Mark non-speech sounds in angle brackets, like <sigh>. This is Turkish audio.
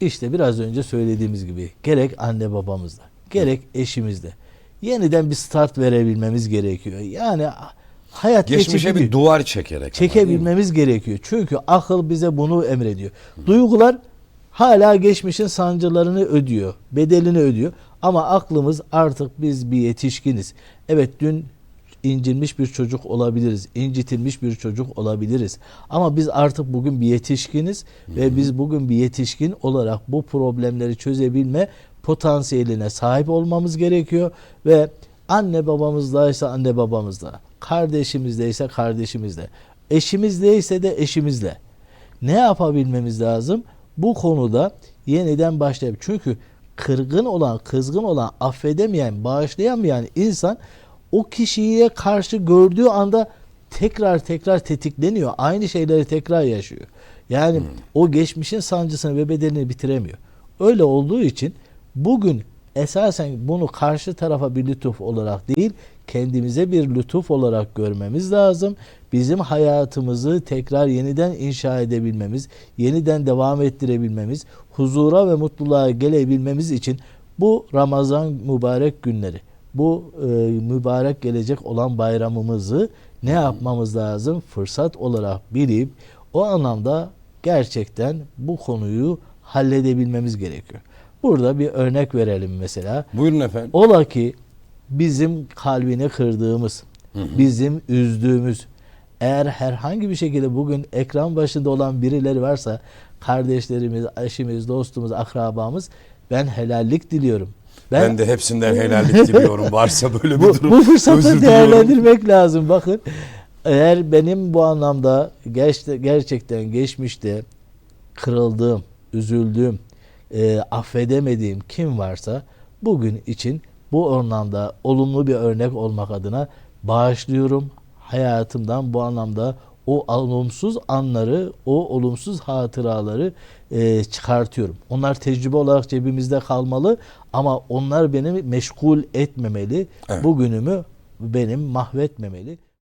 İşte biraz önce söylediğimiz gibi gerek anne babamızda, gerek eşimizde yeniden bir start verebilmemiz gerekiyor. Yani hayat Geçmişe bir duvar çekerek. ama, çekebilmemiz gerekiyor. Çünkü akıl bize bunu emrediyor. Duygular hala geçmişin sancılarını ödüyor, bedelini ödüyor. Ama aklımız artık biz bir yetişkiniz. Evet dün incinmiş bir çocuk olabiliriz, incitilmiş bir çocuk olabiliriz. Ama biz artık bugün bir yetişkiniz ve biz bugün bir yetişkin olarak bu problemleri çözebilme potansiyeline sahip olmamız gerekiyor ve anne babamızdaysa anne babamızda, kardeşimizdeyse kardeşimizle, eşimizdeyse de eşimizle ne yapabilmemiz lazım? Bu konuda yeniden başlayıp çünkü kırgın olan, kızgın olan, affedemeyen, bağışlayamayan insan o kişiye karşı gördüğü anda tekrar tekrar tetikleniyor. Aynı şeyleri tekrar yaşıyor. Yani o geçmişin sancısını ve bedelini bitiremiyor. Öyle olduğu için bugün esasen bunu karşı tarafa bir lütuf olarak değil, kendimize bir lütuf olarak görmemiz lazım. Bizim hayatımızı tekrar yeniden inşa edebilmemiz, yeniden devam ettirebilmemiz, huzura ve mutluluğa gelebilmemiz için bu Ramazan mübarek günleri, bu e, mübarek gelecek olan bayramımızı ne yapmamız lazım? Fırsat olarak bilip o anlamda gerçekten bu konuyu halledebilmemiz gerekiyor. Burada bir örnek verelim mesela. Buyurun efendim. Ola ki bizim kalbini kırdığımız, bizim üzdüğümüz, eğer herhangi bir şekilde bugün ekran başında olan birileri varsa kardeşlerimiz, eşimiz, dostumuz, akrabamız ben helallik diliyorum. Ben, de hepsinden helallik diliyorum <laughs> varsa böyle bir bu, durum. bu fırsatı değerlendirmek lazım. Bakın eğer benim bu anlamda gerçekten geçmişte kırıldığım, üzüldüğüm, e, affedemediğim kim varsa bugün için bu anlamda olumlu bir örnek olmak adına bağışlıyorum. Hayatımdan bu anlamda o olumsuz anları, o olumsuz hatıraları e, çıkartıyorum. Onlar tecrübe olarak cebimizde kalmalı ama onlar beni meşgul etmemeli. Evet. Bugünümü benim mahvetmemeli.